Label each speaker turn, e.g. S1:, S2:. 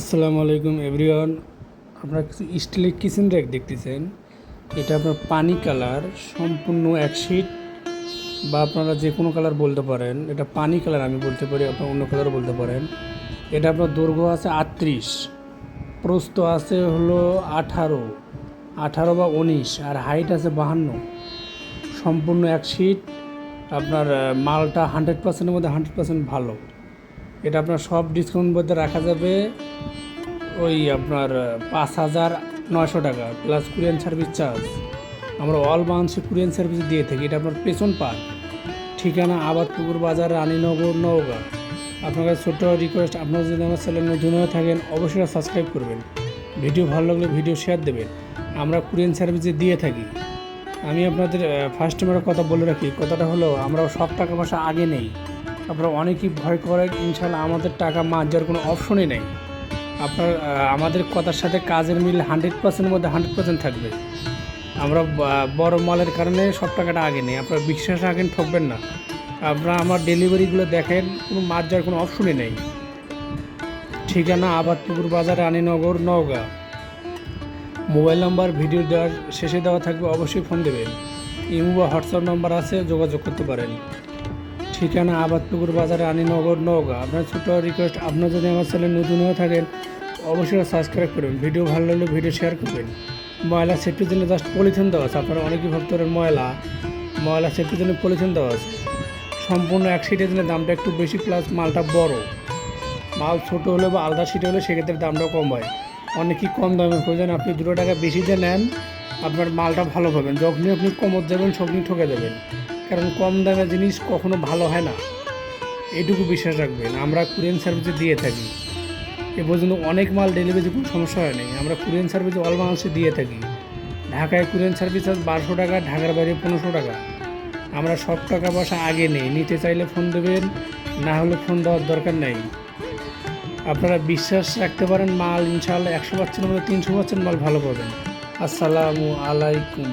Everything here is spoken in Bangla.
S1: আসসালামু আলাইকুম এভরিওয়ান। আপনারা কিছু স্টিলের কিচেন র্যাক দেখতেছেন। এটা আপনার পানি কালার, সম্পূর্ণ এক শিট বা আপনারা যে কোনো কালার বলতে পারেন। এটা পানি কালার আমি বলতে পারি, আপনার অন্য কালারও বলতে পারেন। এটা আপনার দৈর্ঘ্য আছে আটত্রিশ, প্রস্থ আছে হলো আঠারো আঠারো বা উনিশ, আর হাইট আছে বাহান্ন। সম্পূর্ণ এক শিট আপনার মালটা হান্ড্রেড পার্সেন্টের মধ্যে হান্ড্রেড পার্সেন্ট ভালো। এটা আপনার সব ডিসকাউন্ট মধ্যে রাখা যাবে ওই আপনার পাঁচ হাজার নয়শো টাকা প্লাস কুরিয়ান সার্ভিস চার্জ আমরা অল বাংলাদেশে কুরিয়ান সার্ভিস দিয়ে থাকি, এটা আপনার পেছন পার্ক ঠিকানা আবাদপুকুর বাজার, রানীনগর, নওগাঁ। আপনার কাছে ছোট্ট রিকোয়েস্ট আপনারা যদি আমার চ্যানেল নতুন হয়ে থাকেন, অবশ্যই সাবস্ক্রাইব করবেন। ভিডিও ভালো লাগলে ভিডিও শেয়ার দেবেন। আমরা কুরিয়ান সার্ভিসে দিয়ে থাকি। আমি আপনাদের ফার্স্ট টাইমের কথা বলে রাখি, কথাটা হলো আমরা সব টাকা পয়সা আগে নেই। আপনারা অনেকেই ভয় করেন ইনশাল্লাহ আমাদের টাকা মার যাওয়ার কোনো অপশনই নেই। আপনার আমাদের কথার সাথে কাজের মিল হান্ড্রেড পার্সেন্টের মধ্যে হান্ড্রেড পার্সেন্ট থাকবে। আমরা বড় মালের কারণে সব টাকাটা আগে নেই। আপনারা বিশ্বাস রাখেন, ঠকবেন না। আপনারা আমার ডেলিভারিগুলো দেখেন, কোনো মার যাওয়ার কোনো অপশনই নেই। ঠিকানা Abadpukur Bazar, Raninagar, Naogaon. Mobile number, video দেওয়ার শেষে দেওয়া থাকবে, অবশ্যই ফোন দেবেন। ইমো বা হোয়াটসঅ্যাপ নাম্বার আছে, যোগাযোগ করতে পারেন। ঠিকানা আবাদপুকুর বাজার রানীনগর নওগাঁ। আপনার ছোটো রিকোয়েস্ট আপনার যদি আমার চ্যানেল নতুন হয়ে থাকেন, অবশ্যই সাবস্ক্রাইব করবেন ভিডিও ভালো লাগলে ভিডিও শেয়ার করবেন। ময়লা সেফটির জন্য জাস্ট পলিথিন দেওয়া আছে। আপনারা অনেকেই ভাবতে পারেন ময়লা ময়লা সেফটির জন্য পলিথিন দেওয়া আছে। সম্পূর্ণ এক সিটের জন্য দামটা একটু বেশি প্লাস মালটা বড়। মাল ছোটো হলে বা আলাদা সিটে হলে সেক্ষেত্রে দামটা কম হয়। অনেকই কম দামে খোঁজেন আপনি দুটো টাকা বেশি দিয়ে নেন, আপনার মালটা ভালো পাবেন। যখনই আপনি কমত যাবেন তখনই ঠকে যাবেন। কারণ কম দামের জিনিস কখনো ভালো হয় না। এটুকু বিশ্বাস রাখবেন, আমরা কুরিয়ান সার্ভিসে দিয়ে থাকি। এ পর্যন্ত অনেক মাল ডেলিভারি কোনো সমস্যা হয় নাই আমরা কুরিয়ান সার্ভিসে অল বাংলাদেশে দিয়ে থাকি। ঢাকায় কুরিয়ান সার্ভিস আছে বারোশো টাকা, ঢাকার বাইরে পনেরোশো টাকা। আমরা সব টাকা পয়সা আগে নেই। নিতে চাইলে ফোন দেবেন, না হলে ফোন দেওয়ার দরকার নেই। আপনারা বিশ্বাস রাখতে পারেন, মাল ইনশাআল্লাহ একশো পার্সেন্টের মধ্যে তিনশো পার্সেন্ট মাল ভালো পাবেন। আসসালামু আলাইকুম।